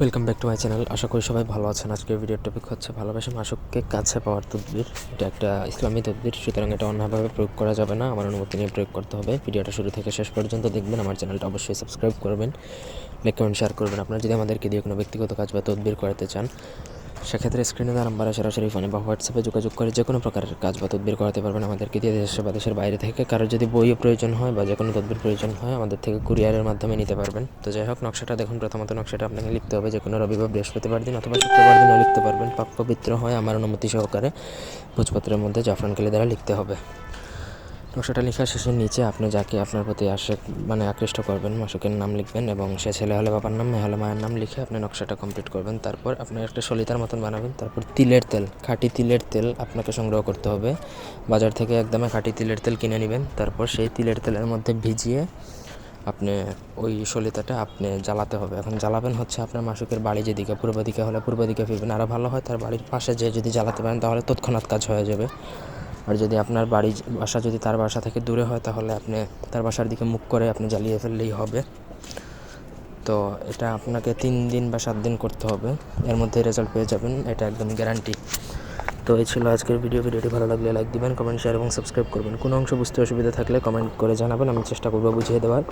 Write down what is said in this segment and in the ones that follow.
Welcome back to my channel আশা করি সবাই ভালো আছেন। আজকের ভিডিওর টপিক হচ্ছে ভালোবাসা মাসুককে কাছে পাওয়ার তদবির। এটা একটা ইসলামী তদবির, সুতরাং এটা অন্যভাবে প্রয়োগ করা যাবে না। আমার অনুমতি নিয়ে প্রয়োগ করতে হবে। ভিডিওটা শুরু থেকে শেষ পর্যন্ত দেখবেন। আমার চ্যানেলটা অবশ্যই সাবস্ক্রাইব করবেন। লাইক কমেন্ট শেয়ার করবেন। আপনারা যদি আমাদেরকে দিয়ে কোনো ব্যক্তিগত কাজ বা তদবির করাতে চান সেক্ষেত্রে স্ক্রিনে দেওয়া নাম্বারে সরাসরি ফোনে বা হোয়াটসঅ্যাপে যোগাযোগ করে যে কোনো প্রকারের কাজ বা তদবির করাতে পারবেন। আমাদেরকে দিয়ে দেশে বা দেশের বাইরে থেকে কারোর যদি বইও প্রয়োজন হয় বা যে কোনো তদবির প্রয়োজন হয়, আমাদের থেকে কুরিয়ারের মাধ্যমে নিতে পারবেন। তো যাই হোক, নকশাটা দেখুন। প্রথমত নকশাটা আপনাকে লিখতে হবে যে কোনো রবি বা বৃহস্পতিবার দিন অথবা শুক্রবার দিনও লিখতে পারবেন। পাক পবিত্র হয় আমার অনুমতি সহকারে। ভোজপত্রের মধ্যে জাফরান কালি দ্বারা লিখতে হবে। নকশাটা লেখার শেষে নিচে আপনি যাকে আপনার প্রতি আসে মানে আকৃষ্ট করবেন, মাসুকের নাম লিখবেন এবং সে ছেলে হলে বাবার নাম, মেয়ে হলে মায়ের নাম লিখে আপনি নকশাটা কমপ্লিট করবেন। তারপর আপনি একটা সলিতার মতন বানাবেন। তারপর তিলের তেল, খাঁটি তিলের তেল আপনাকে সংগ্রহ করতে হবে। বাজার থেকে একদমে খাঁটি তিলের তেল কিনে নেবেন। তারপর সেই তিলের তেলের মধ্যে ভিজিয়ে আপনি ওই সলিতাটা আপনি জ্বালাতে হবে। এখন জ্বালাবেন হচ্ছে আপনার মাসুকের বাড়ি যেদিকে, পূর্ব দিকে হলে পূর্ব দিকে ফিরবেন। আরও ভালো হয় তার বাড়ির পাশে যে যদি জ্বালাতে পারেন তাহলে তৎক্ষণাৎ কাজ হয়ে যাবে। আর যদি আপনার বাড়ি বাসা যদি তার বাসা থেকে দূরে হয়, তাহলে আপনি তার বাসার দিকে মুখ করে আপনি জ্বালিয়ে ফেললেই হবে। তো এটা আপনাকে তিন দিন বা সাত দিন করতে হবে। এর মধ্যে রেজাল্ট পেয়ে যাবেন, এটা একদম গ্যারান্টি তো এই ছিল আজকের ভিডিও ভিডিওটি ভালো লাগলে লাইক দিবেন কমেন্ট শেয়ার এবং সাবস্ক্রাইব করবেন। কোনো অংশ বুঝতে অসুবিধা থাকলে কমেন্ট করে জানাবেন, আমি চেষ্টা করব বুঝিয়ে দেওয়ার।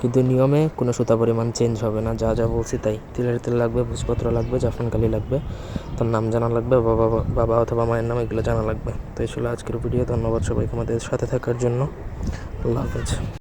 কিন্তু নিয়মে কোনো সুতা পরিমাণ চেঞ্জ হবে না, যা যা বলছি তাই। তিলের তেল লাগবে, ভোজপত্র লাগবে জাফরানকালি লাগবে, তার নাম জানা লাগবে, বাবা বাবা অথবা মায়ের নাম, এগুলো জানা লাগবে। তো এই ছিল আজকের ভিডিও ধন্যবাদ সবাইকে আমাদের সাথে থাকার জন্য। আল্লাহ হাফেজ।